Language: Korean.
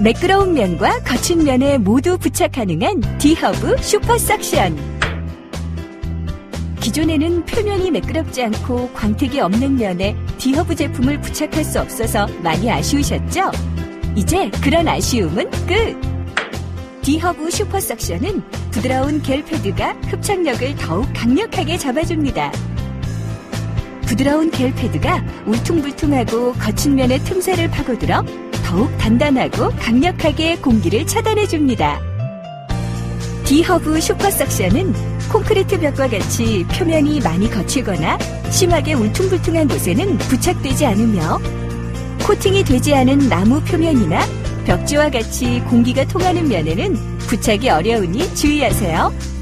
매끄러운 면과 거친 면에 모두 부착 가능한 디허브 슈퍼 석션. 기존에는 표면이 매끄럽지 않고 광택이 없는 면에 디허브 제품을 부착할 수 없어서 많이 아쉬우셨죠? 이제 그런 아쉬움은 끝! 디허브 슈퍼 석션은 부드러운 겔 패드가 흡착력을 더욱 강력하게 잡아줍니다. 부드러운 겔 패드가 울퉁불퉁하고 거친 면의 틈새를 파고들어 더욱 단단하고 강력하게 공기를 차단해줍니다. 디허브 슈퍼 석션은 콘크리트 벽과 같이 표면이 많이 거칠거나 심하게 울퉁불퉁한 곳에는 부착되지 않으며 코팅이 되지 않은 나무 표면이나 벽지와 같이 공기가 통하는 면에는 부착이 어려우니 주의하세요.